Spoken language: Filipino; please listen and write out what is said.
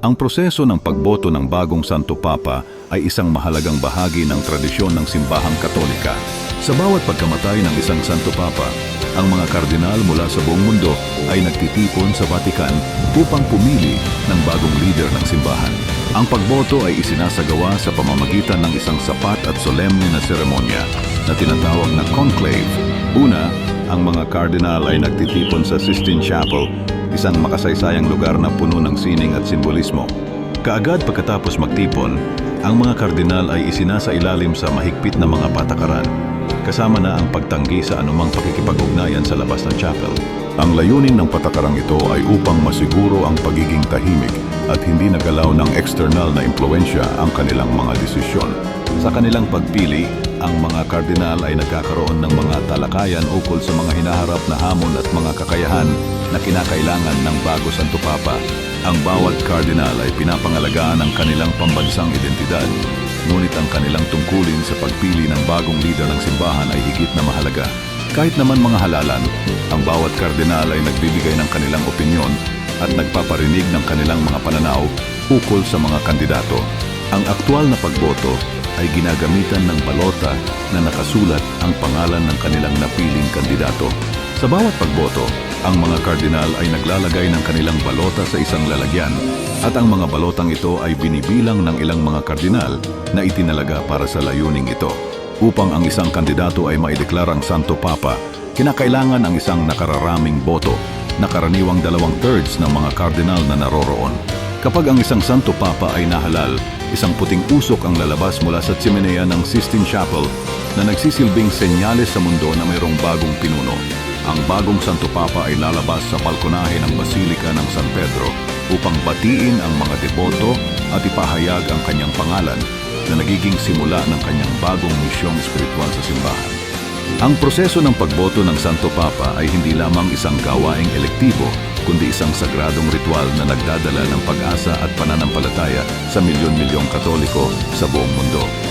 Ang proseso ng pagboto ng bagong Santo Papa ay isang mahalagang bahagi ng tradisyon ng simbahang katolika. Sa bawat pagkamatay ng isang Santo Papa, ang mga kardinal mula sa buong mundo ay nagtitipon sa Vatican upang pumili ng bagong leader ng simbahan. Ang pagboto ay isinasagawa sa pamamagitan ng isang sapat at solemne na seremonya na tinatawag na conclave. Una, ang mga kardinal ay nagtitipon sa Sistine Chapel, isang makasaysayang lugar na puno ng sining at simbolismo. Kaagad pagkatapos magtipon, ang mga kardinal ay isinasa ilalim sa mahigpit na mga patakaran, kasama na ang pagtanggi sa anumang pakikipag-ugnayan sa labas ng chapel. Ang layunin ng patakarang ito ay upang masiguro ang pagiging tahimik at hindi nagalaw ng external na impluensya ang kanilang mga desisyon. Sa kanilang pagpili, ang mga kardinal ay nagkakaroon ng mga talakayan ukol sa mga hinaharap na hamon at mga kakayahan na kinakailangan ng bago Santo Papa. Ang bawat kardinal ay pinapangalagaan ang kanilang pambansang identidad, ngunit ang kanilang tungkulin sa pagpili ng bagong leader ng simbahan ay higit na mahalaga. Kahit naman mga halalan, ang bawat kardinal ay nagbibigay ng kanilang opinyon at nagpaparinig ng kanilang mga pananaw ukol sa mga kandidato. Ang aktwal na pagboto ay ginagamitan ng balota na nakasulat ang pangalan ng kanilang napiling kandidato. Sa bawat pagboto, ang mga kardinal ay naglalagay ng kanilang balota sa isang lalagyan at ang mga balotang ito ay binibilang ng ilang mga kardinal na itinalaga para sa layuning ito. Upang ang isang kandidato ay maideklarang Santo Papa, kinakailangan ang isang nakararaming boto na karaniwang dalawang thirds ng mga kardinal na naroroon. Kapag ang isang Santo Papa ay nahalal, isang puting usok ang lalabas mula sa tsimenea ng Sistine Chapel na nagsisilbing senyales sa mundo na mayroong bagong pinuno. Ang bagong Santo Papa ay lalabas sa balkonahe ng Basilika ng San Pedro upang batiin ang mga deboto at ipahayag ang kanyang pangalan na nagiging simula ng kanyang bagong misyong espiritual sa simbahan. Ang proseso ng pagboto ng Santo Papa ay hindi lamang isang gawaing elektibo, kundi isang sagradong ritual na nagdadala ng pag-asa at pananampalataya sa milyon-milyong katoliko sa buong mundo.